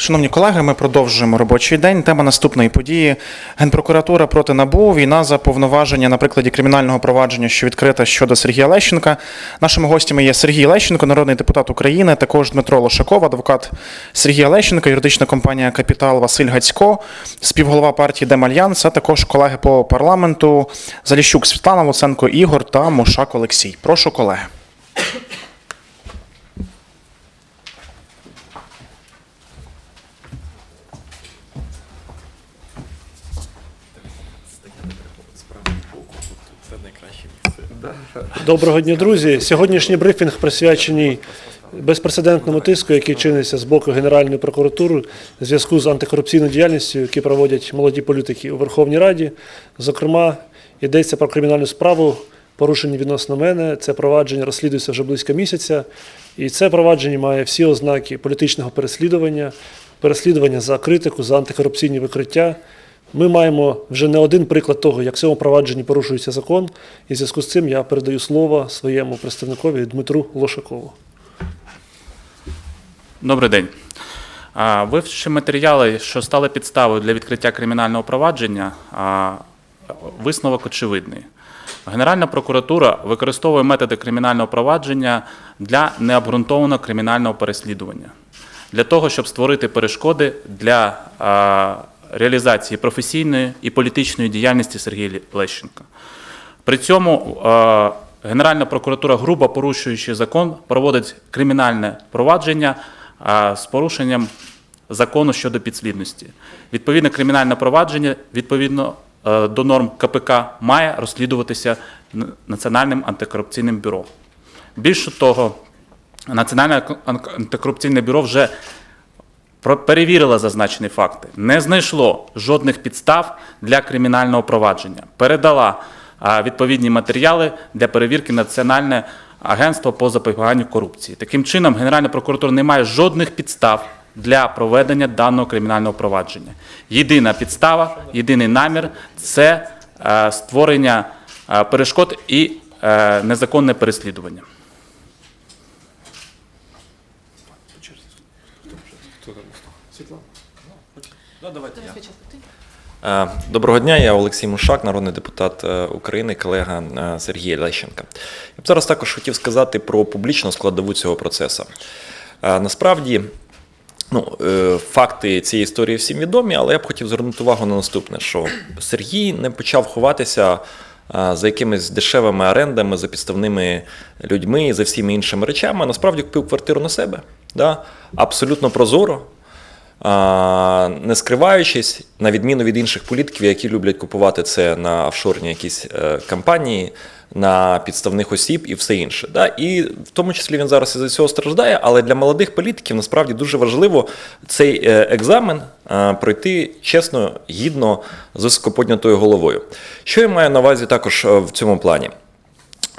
Шановні колеги, ми продовжуємо робочий день. Тема наступної події: Генпрокуратура проти НАБУ. Війна за повноваження на прикладі кримінального провадження, що відкрита щодо Сергія Лещенка. Нашими гостями є Сергій Лещенко, народний депутат України, також Дмитро Лошаков, адвокат Сергія Лещенка, юридична компанія Капітал Василь Гацько, співголова партії Демальянс, а також колеги по парламенту Заліщук Світлана Луценко Ігор та Мушак Олексій. Прошу колеги. Доброго дня, друзі. Сьогоднішній брифінг присвячений безпрецедентному тиску, який чиниться з боку Генеральної прокуратури в зв'язку з антикорупційною діяльністю, які проводять молоді політики у Верховній Раді. Зокрема, йдеться про кримінальну справу, порушені відносно мене. Це провадження розслідується вже близько місяця, і це провадження має всі ознаки політичного переслідування, переслідування за критику, за антикорупційні викриття. Ми маємо вже не один приклад того, як в цьому провадженні порушується закон, і в зв'язку з цим я передаю слово своєму представникові Дмитру Лошакову. Добрий день. Вивчивши матеріали, що стали підставою для відкриття кримінального провадження, висновок очевидний. Генеральна прокуратура використовує методи кримінального провадження для необґрунтованого кримінального переслідування, для того, щоб створити перешкоди для реалізації професійної і політичної діяльності Сергія Лещенка. При цьому е, Генеральна прокуратура, грубо порушуючи закон, проводить кримінальне провадження е, з порушенням закону щодо підслідності. Відповідне кримінальне провадження відповідно е, до норм КПК має розслідуватися Національним антикорупційним бюро. Більше того, Національне антикорупційне бюро вже перевірила зазначені факти, не знайшло жодних підстав для кримінального провадження. Передала відповідні матеріали для перевірки Національне агентство по запобіганню корупції. Таким чином, Генеральна прокуратура не має жодних підстав для проведення даного кримінального провадження. Єдина підстава, єдиний намір це е, створення е, перешкод і е, незаконне переслідування. Е, Доброго дня, я Олексій Мушак, народний депутат е, України, колега е, Сергія Лещенка. Я б зараз також хотів сказати про публічну складову цього процесу. Насправді, ну, факти цієї історії всім відомі, але я б хотів звернути увагу на наступне: що Сергій не почав ховатися за якимись дешевими орендами, за підставними людьми і за всіми іншими речами. Насправді купив квартиру на себе. Да? Абсолютно прозоро. Не скриваючись, на відміну від інших політиків, які люблять купувати це на офшорні якісь е, компанії, на підставних осіб і все інше. Да? І в тому числі він зараз із цього страждає, але для молодих політиків насправді дуже важливо цей е, екзамен е, пройти чесно, гідно, з високоподнятою головою. Що я маю на увазі також в цьому плані?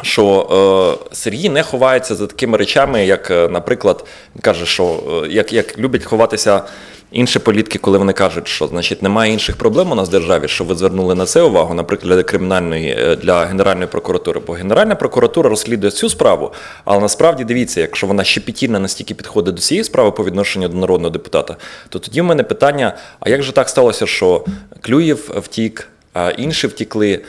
Що е, Сергій не ховається за такими речами, як, е, наприклад, він каже, що е, як, як люблять ховатися інші політики, коли вони кажуть, що значить немає інших проблем у нас в державі, що ви звернули на це увагу, наприклад, для кримінальної е, для Генеральної прокуратури. Бо Генеральна прокуратура розслідує цю справу, але насправді дивіться, якщо вона щепетільно настільки підходить до цієї справи по відношенню до народного депутата, то тоді в мене питання: а як же так сталося, що Клюєв втік? А інші втікли. Е,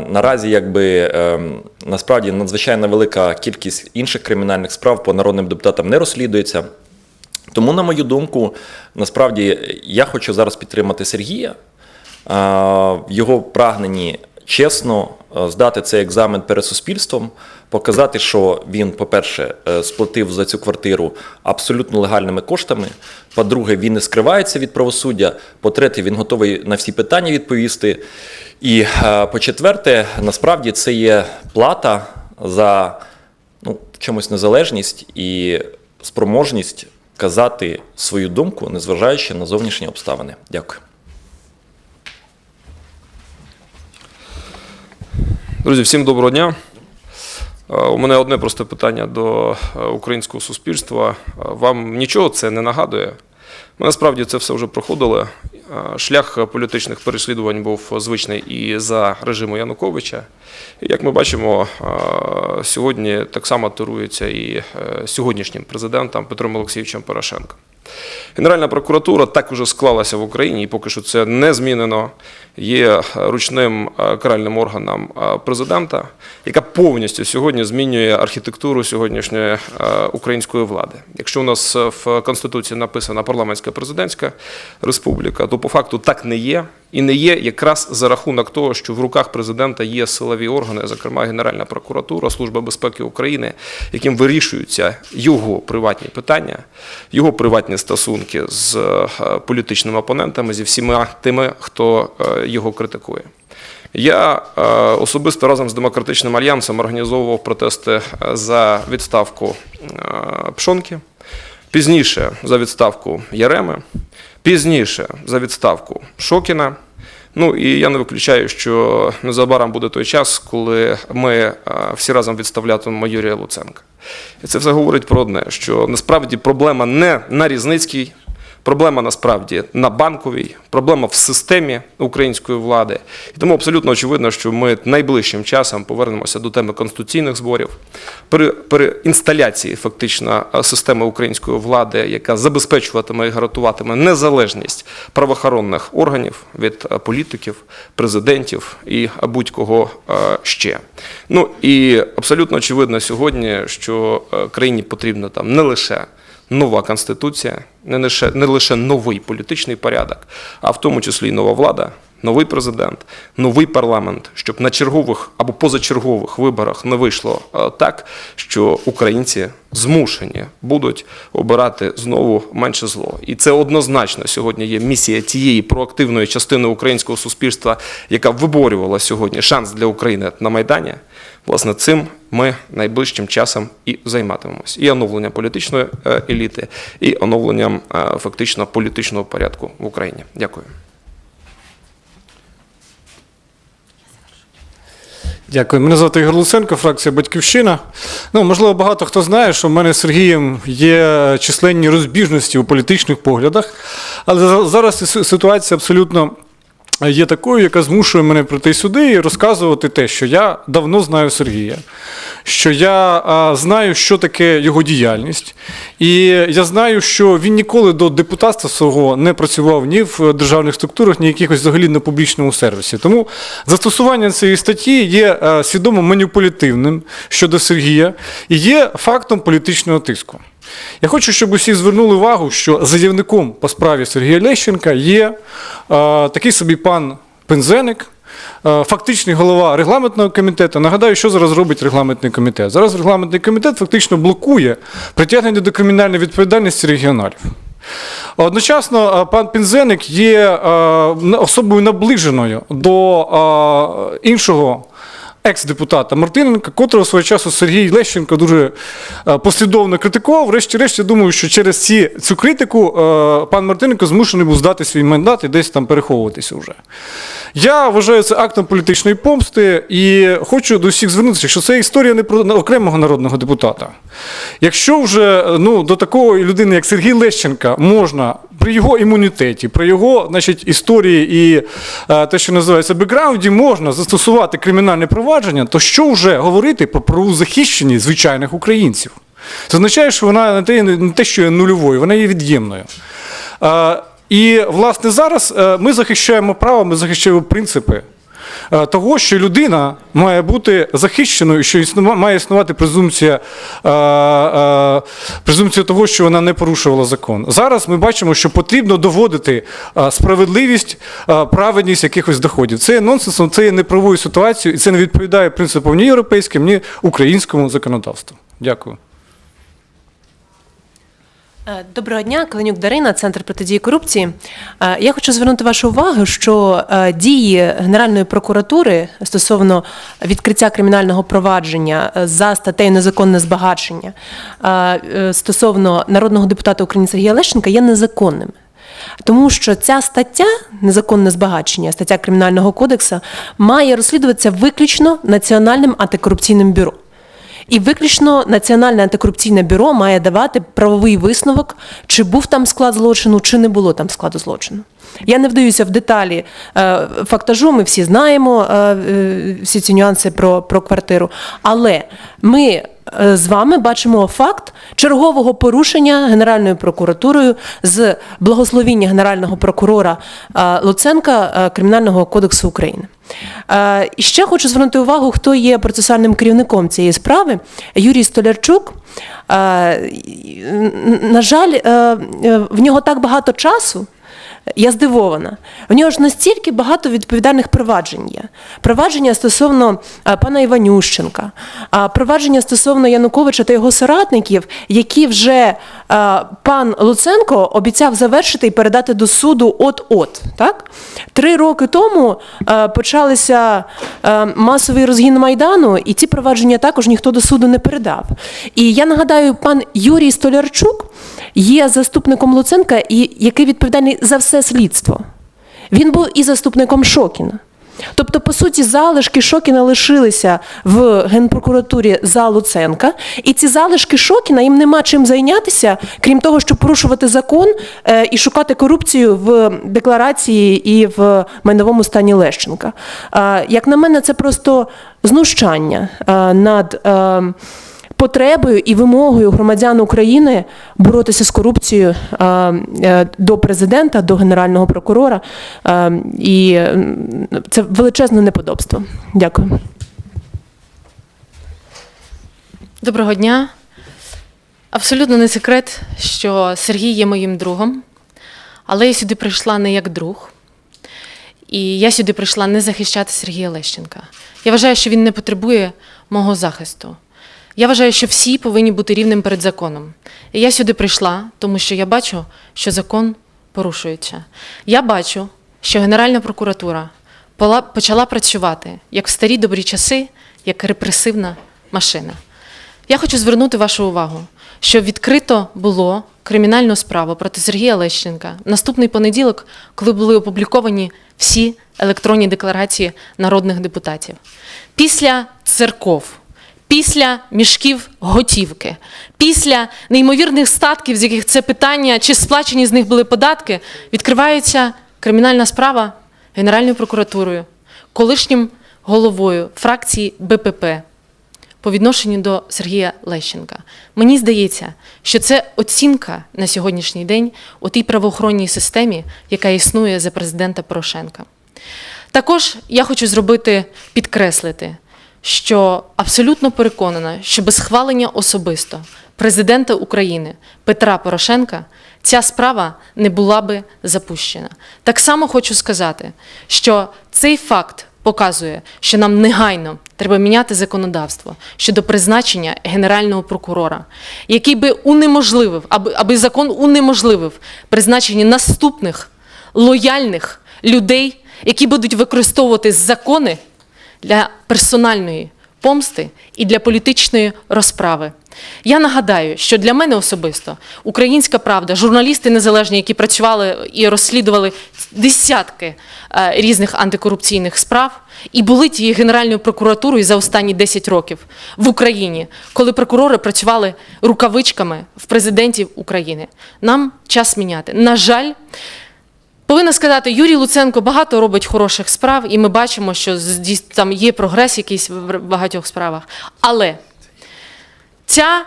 Наразі, якби ем, насправді надзвичайно велика кількість інших кримінальних справ по народним депутатам не розслідується. Тому, на мою думку, насправді я хочу зараз підтримати Сергія е, в його прагненні чесно е, здати цей екзамен перед суспільством, показати, що він, по-перше, е, сплатив за цю квартиру абсолютно легальними коштами. По-друге, він не скривається від правосуддя. По-третє, він готовий на всі питання відповісти. І е, по-четверте, насправді це є плата за ну, чомусь незалежність і спроможність казати свою думку, незважаючи на зовнішні обставини. Дякую. Друзі, всім доброго дня. Е, У мене одне просте питання до е, українського суспільства. Е, Вам нічого це не нагадує? Ми насправді це все вже проходили. Шлях політичних переслідувань був звичний і за режиму Януковича. Як ми бачимо, сьогодні так само терується і сьогоднішнім президентом Петром Олексійовичем Порошенком. Генеральна прокуратура так уже склалася в Україні, і поки що це не змінено. Є е, ручним е, каральним органом е, президента, яка повністю сьогодні змінює архітектуру сьогоднішньої української влади. Якщо у нас в Конституції написана парламентська президентська республіка, то по факту так не є. І не є якраз за рахунок того, що в руках президента є силові органи, зокрема Генеральна прокуратура, Служба безпеки України, яким вирішуються його приватні питання, його приватні стосунки з е, політичними опонентами, зі всіма тими, хто е, його критикує. Я е, особисто разом з демократичним альянсом організовував протести за відставку Пшонки, пізніше за відставку Яреми, пізніше за відставку Шокіна. Ну і я не виключаю, що незабаром буде той час, коли ми е, всі разом відставлятимемо Юрія Луценка. І це все говорить про одне: що насправді проблема не на Різницькій, Проблема насправді на банковій, проблема в системі української влади. І тому абсолютно очевидно, що ми найближчим часом повернемося до теми конституційних зборів, при, при інсталяції фактично е, системи української влади, яка забезпечуватиме і гарантуватиме незалежність правоохоронних органів від е, політиків, президентів і будь-кого е, ще. Ну і абсолютно очевидно сьогодні, що країні потрібно там не лише нова конституція, не лише, не лише новий політичний порядок, а в тому числі й нова влада, новий президент, новий парламент, щоб на чергових або позачергових виборах не вийшло е, так, що українці змушені будуть обирати знову менше зло. І це однозначно сьогодні є місія тієї проактивної частини українського суспільства, яка виборювала сьогодні шанс для України на Майдані. Власне, цим ми найближчим часом і займатимемось. І оновленням політичної е, еліти, і оновленням е, фактично політичного порядку в Україні. Дякую. Дякую. Мене звати Ігор Луценко, фракція Батьківщина. Ну, можливо, багато хто знає, що в мене з Сергієм є численні розбіжності у політичних поглядах, але зараз ситуація абсолютно є такою, яка змушує мене прийти сюди і розказувати те, що я давно знаю Сергія, що я а, знаю, що таке його діяльність, і я знаю, що він ніколи до депутатства свого не працював ні в державних структурах, ні якихось взагалі на публічному сервісі. Тому застосування цієї статті є е, свідомо маніпулятивним щодо Сергія і є фактом політичного тиску. Я хочу, щоб усі звернули увагу, що заявником по справі Сергія Лещенка є е, такий собі пан Пензеник, е, фактичний голова регламентного комітету. Нагадаю, що зараз робить регламентний комітет. Зараз регламентний комітет фактично блокує притягнення до кримінальної відповідальності регіоналів. Одночасно, е, пан Пінзеник є е, особою наближеною до е, іншого екс-депутата Мартиненка, котрого свого часу Сергій Лещенко дуже е, послідовно критикував. Врешті-решт, я думаю, що через ці, цю критику е, пан Мартиненко змушений був здати свій мандат і десь там переховуватися вже. Я вважаю це актом політичної помсти і хочу до всіх звернутися, що це історія не про окремого народного депутата. Якщо вже ну, до такої людини, як Сергій Лещенка, можна при його імунітеті, при його значить, історії і е, те, що називається бекграунді, можна застосувати кримінальне провадження, то що вже говорити про правову захищеність звичайних українців? Це означає, що вона не те, не те, що є нульовою, вона є від'ємною. І, власне, зараз е, ми захищаємо право, ми захищаємо принципи того, що людина має бути захищеною, що існува- має існувати презумпція, е, е, презумпція того, що вона не порушувала закон. Зараз ми бачимо, що потрібно доводити е, справедливість, е, праведність якихось доходів. Це є нонсенсом, це є неправовою ситуацією, і це не відповідає принципам ні європейським, ні українському законодавству. Дякую. Е, Доброго дня, Каленюк Дарина, Центр протидії корупції. Е, Я хочу звернути вашу увагу, що е, дії Генеральної прокуратури стосовно відкриття кримінального провадження за статтею незаконне збагачення стосовно народного депутата України Сергія Лещенка є незаконними. Тому що ця стаття незаконне збагачення, стаття Кримінального кодексу, має розслідуватися виключно Національним антикорупційним бюро. І виключно Національне антикорупційне бюро має давати правовий висновок, чи був там склад злочину, чи не було там складу злочину. Я не вдаюся в деталі е, фактажу, ми всі знаємо е, е, всі ці нюанси про, про квартиру. Але ми з вами бачимо факт чергового порушення Генеральною прокуратурою з благословіння Генерального прокурора Луценка Кримінального кодексу України. Е, І ще хочу звернути увагу, хто є процесуальним керівником цієї справи. Юрій Столярчук. Е, На жаль, е, в нього так багато часу. Я здивована. В нього ж настільки багато відповідальних проваджень є. Провадження стосовно пана Іванющенка, а провадження стосовно Януковича та його соратників, які вже пан Луценко обіцяв завершити і передати до суду от-от. Так? Три роки тому почалися масовий розгін Майдану, і ці провадження також ніхто до суду не передав. І я нагадаю, пан Юрій Столярчук є заступником Луценка, і який відповідальний за все слідство. Він був і заступником Шокіна. Тобто, по суті, залишки Шокіна лишилися в Генпрокуратурі за Луценка, і ці залишки Шокіна їм нема чим зайнятися, крім того, щоб порушувати закон е, і шукати корупцію в декларації і в майновому стані Лещенка. Е, як на мене, це просто знущання е, над. Потребою і вимогою громадян України боротися з корупцією е, до президента, до генерального прокурора. І це величезне неподобство. Дякую. Доброго дня. Абсолютно не секрет, що Сергій є моїм другом, але я сюди прийшла не як друг. І я сюди прийшла не захищати Сергія Лещенка. Я вважаю, що він не потребує мого захисту. Я вважаю, що всі повинні бути рівним перед законом. І я сюди прийшла, тому що я бачу, що закон порушується. Я бачу, що Генеральна прокуратура почала працювати як в старі добрі часи, як репресивна машина. Я хочу звернути вашу увагу, що відкрито було кримінальну справу проти Сергія Лещенка наступний понеділок, коли були опубліковані всі електронні декларації народних депутатів. Після церков, після мішків готівки, після неймовірних статків, з яких це питання, чи сплачені з них були податки, відкривається кримінальна справа Генеральною прокуратурою, колишнім головою фракції БПП по відношенню до Сергія Лещенка. Мені здається, що це оцінка на сьогоднішній день у тій правоохоронній системі, яка існує за президента Порошенка. Також я хочу зробити підкреслити, що абсолютно переконана, що без схвалення особисто президента України Петра Порошенка ця справа не була би запущена. Так само хочу сказати, що цей факт показує, що нам негайно треба міняти законодавство щодо призначення генерального прокурора, який би унеможливив, аби, аби закон унеможливив призначення наступних лояльних людей, які будуть використовувати закони для персональної помсти і для політичної розправи. Я нагадаю, що для мене особисто українська правда, журналісти незалежні, які працювали і розслідували десятки е, різних антикорупційних справ, і були тією Генеральною прокуратурою за останні 10 років в Україні, коли прокурори працювали рукавичками в президентів України. Нам час міняти. На жаль, Повинна сказати, Юрій Луценко багато робить хороших справ, і ми бачимо, що там є прогрес якийсь в багатьох справах. Але ця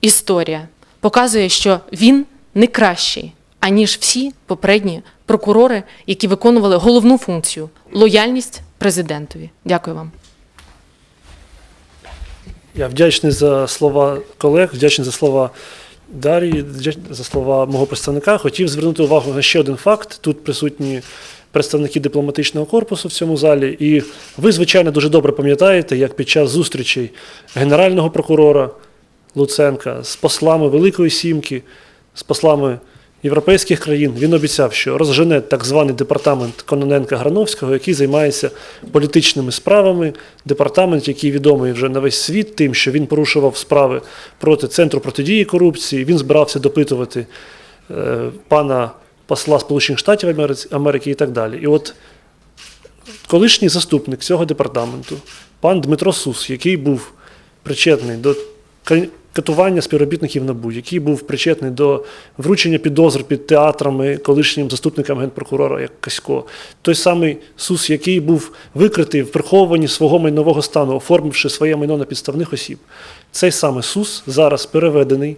історія показує, що він не кращий, аніж всі попередні прокурори, які виконували головну функцію лояльність президентові. Дякую вам. Я вдячний за слова колег, вдячний за слова Вдячний за слова мого представника. Хотів звернути увагу на ще один факт. Тут присутні представники дипломатичного корпусу в цьому залі. І ви, звичайно, дуже добре пам'ятаєте, як під час зустрічей генерального прокурора Луценка з послами Великої Сімки, з послами європейських країн, він обіцяв, що розжене так званий департамент Кононенка Грановського, який займається політичними справами. Департамент, який відомий вже на весь світ, тим, що він порушував справи проти центру протидії корупції. Він збирався допитувати е, пана посла Сполучених Штатів Америки і так далі. І от колишній заступник цього департаменту, пан Дмитро Сус, який був причетний до катування співробітників НАБУ, який був причетний до вручення підозр під театрами колишнім заступникам генпрокурора, як Касько. Той самий СУС, який був викритий в приховуванні свого майнового стану, оформивши своє майно на підставних осіб. Цей самий СУС зараз переведений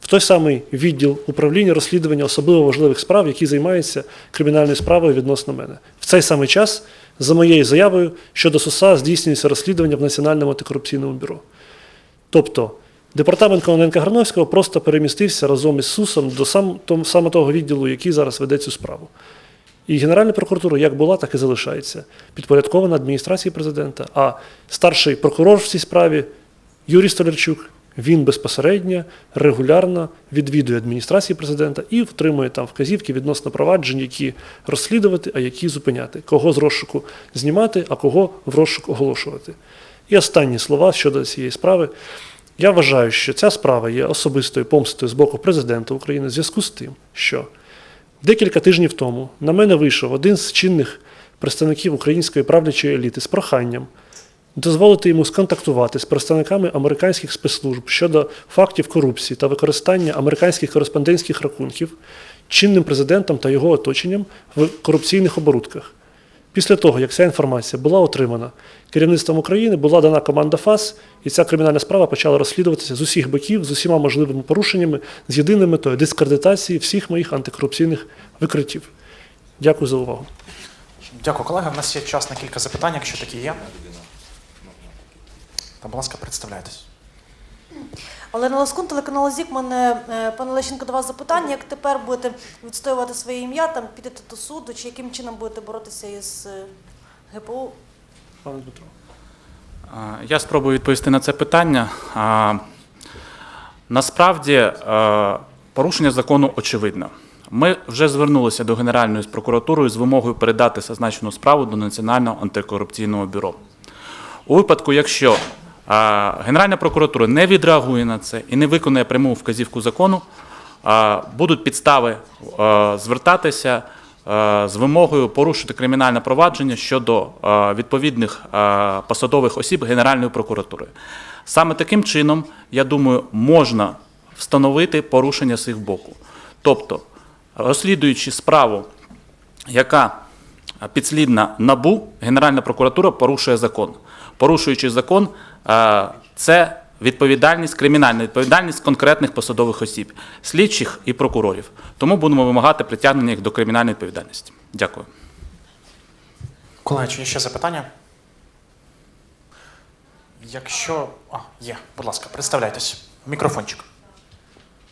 в той самий відділ управління розслідування особливо важливих справ, який займається кримінальною справою відносно мене. В цей самий час, за моєю заявою, щодо СУСа здійснюється розслідування в Національному антикорупційному бюро. Тобто департамент Кононенка Грановського просто перемістився разом із СУСом до сам, том, саме того відділу, який зараз веде цю справу. І Генеральна прокуратура як була, так і залишається, підпорядкована адміністрації президента. А старший прокурор в цій справі Юрій Столярчук, він безпосередньо, регулярно відвідує адміністрації президента і втримує там вказівки відносно проваджень, які розслідувати, а які зупиняти, кого з розшуку знімати, а кого в розшук оголошувати. І останні слова щодо цієї справи. Я вважаю, що ця справа є особистою помстою з боку президента України в зв'язку з тим, що декілька тижнів тому на мене вийшов один з чинних представників української правлячої еліти з проханням дозволити йому сконтактувати з представниками американських спецслужб щодо фактів корупції та використання американських кореспондентських рахунків чинним президентом та його оточенням в корупційних оборудках. Після того, як ця інформація була отримана керівництвом України, була дана команда ФАС, і ця кримінальна справа почала розслідуватися з усіх боків, з усіма можливими порушеннями, з єдиною метою дискредитації всіх моїх антикорупційних викриттів. Дякую за увагу. Дякую, колеги. У нас є час на кілька запитань, якщо такі є. Та, будь ласка, представляйтесь. Олена Лоскун, телеканал ЗІК. Мене е, пане Лещенко до вас запитання. Як тепер будете відстоювати своє ім'я, там підете до суду, чи яким чином будете боротися із е, ГПУ? Пане Дмитро. Я спробую відповісти на це питання. Насправді е, порушення закону очевидно. Ми вже звернулися до Генеральної прокуратури з вимогою передати зазначену справу до Національного антикорупційного бюро. У випадку, якщо Генеральна прокуратура не відреагує на це і не виконує пряму вказівку закону, будуть підстави звертатися з вимогою порушити кримінальне провадження щодо відповідних посадових осіб Генеральної прокуратури. Саме таким чином, я думаю, можна встановити порушення з їх боку. Тобто, розслідуючи справу, яка підслідна НАБУ, Генеральна прокуратура порушує закон. Порушуючи закон, е, це відповідальність, кримінальна відповідальність конкретних посадових осіб, слідчих і прокурорів. Тому будемо вимагати притягнення їх до кримінальної відповідальності. Дякую. Колеги, є ще запитання? Якщо. А, є, будь ласка, представляйтесь. Мікрофончик.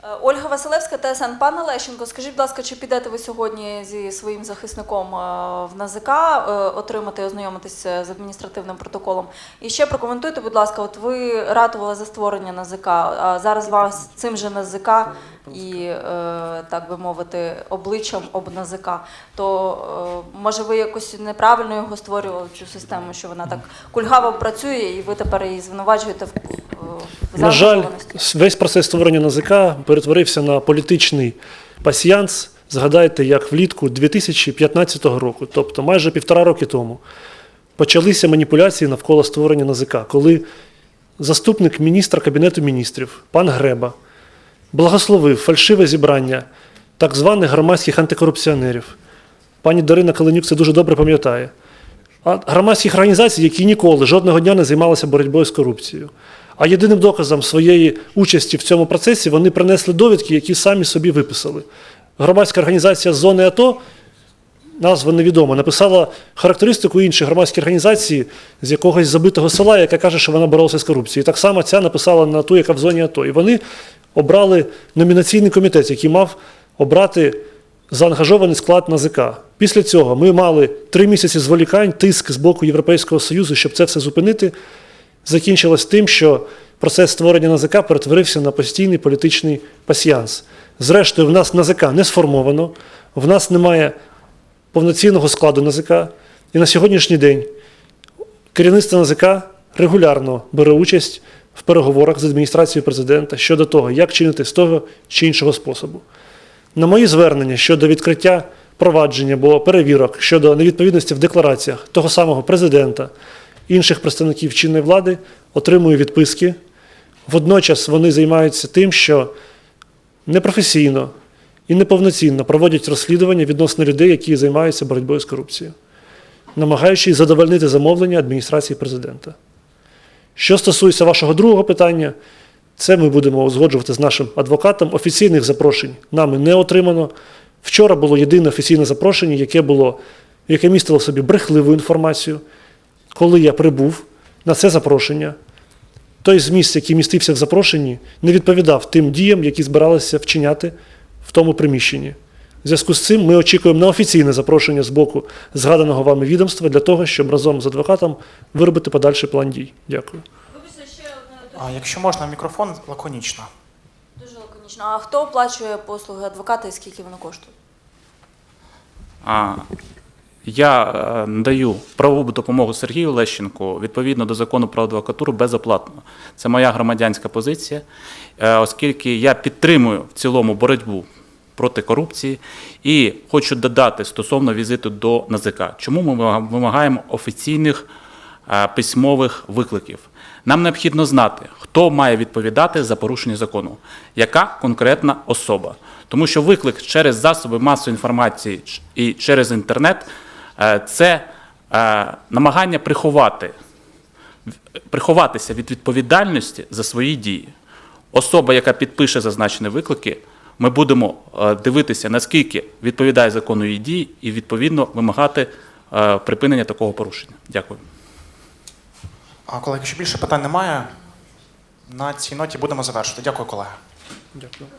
Е, Ольга Василевська, ТСН. Пане Лещенко, скажіть, будь ласка, чи підете ви сьогодні зі своїм захисником е, в НАЗК е, отримати, ознайомитися з адміністративним протоколом? І ще прокоментуйте, будь ласка, от ви ратували за створення НАЗК, а зараз вас цим же НАЗК і, так би мовити, обличчям об НАЗК, то може ви якось неправильно його створювали цю систему, що вона так кульгаво працює, і ви тепер її звинувачуєте в На жаль, весь процес створення НАЗК перетворився на політичний пасіянс. Згадайте, як влітку 2015 року, тобто майже півтора роки тому, почалися маніпуляції навколо створення НАЗК, коли заступник міністра Кабінету міністрів пан Греба благословив фальшиве зібрання так званих громадських антикорупціонерів. Пані Дарина Каленюк це дуже добре пам'ятає. А громадських організацій, які ніколи жодного дня не займалися боротьбою з корупцією. А єдиним доказом своєї участі в цьому процесі вони принесли довідки, які самі собі виписали. Громадська організація зони АТО, назва невідома, написала характеристику іншої громадської організації з якогось забитого села, яка каже, що вона боролася з корупцією. Так само ця написала на ту, яка в зоні АТО. І вони обрали номінаційний комітет, який мав обрати заангажований склад НАЗК. Після цього ми мали три місяці зволікань, тиск з боку Європейського Союзу, щоб це все зупинити. Закінчилось тим, що процес створення НАЗК перетворився на постійний політичний пасіянс. Зрештою, в нас НАЗК не сформовано, в нас немає повноцінного складу НАЗК. І на сьогоднішній день керівництво НАЗК регулярно бере участь в переговорах з адміністрацією президента щодо того, як чинити з того чи іншого способу. На мої звернення щодо відкриття провадження або перевірок щодо невідповідності в деклараціях того самого президента, інших представників чинної влади, отримую відписки Водночас вони займаються тим, що непрофесійно і неповноцінно проводять розслідування відносно людей, які займаються боротьбою з корупцією, намагаючись задовольнити замовлення адміністрації президента. Що стосується вашого другого питання, це ми будемо узгоджувати з нашим адвокатом. Офіційних запрошень нами не отримано. Вчора було єдине офіційне запрошення, яке було, яке містило в собі брехливу інформацію. Коли я прибув на це запрошення, той зміст, який містився в запрошенні, не відповідав тим діям, які збиралися вчиняти в тому приміщенні. В зв'язку з цим ми очікуємо на офіційне запрошення з боку згаданого вами відомства для того, щоб разом з адвокатом виробити подальший план дій. Дякую. Вибачте, А якщо можна, мікрофон лаконічно. дуже лаконічно. А хто оплачує послуги адвоката і скільки воно коштує? А, я е, надаю правову допомогу Сергію Лещенку відповідно до закону про адвокатуру безоплатно. Це моя громадянська позиція, е, оскільки я підтримую в цілому боротьбу проти корупції і хочу додати стосовно візиту до НАЗК. Чому ми вимагаємо офіційних е, письмових викликів? Нам необхідно знати, хто має відповідати за порушення закону, яка конкретна особа. Тому що виклик через засоби масової інформації і через інтернет це е, намагання приховати, приховатися від відповідальності за свої дії. Особа, яка підпише зазначені виклики, ми будемо е, дивитися, наскільки відповідає закону її дії, і відповідно вимагати е, припинення такого порушення. Дякую. А колеги, якщо більше питань немає, на цій ноті будемо завершити. Дякую, колеги. Дякую.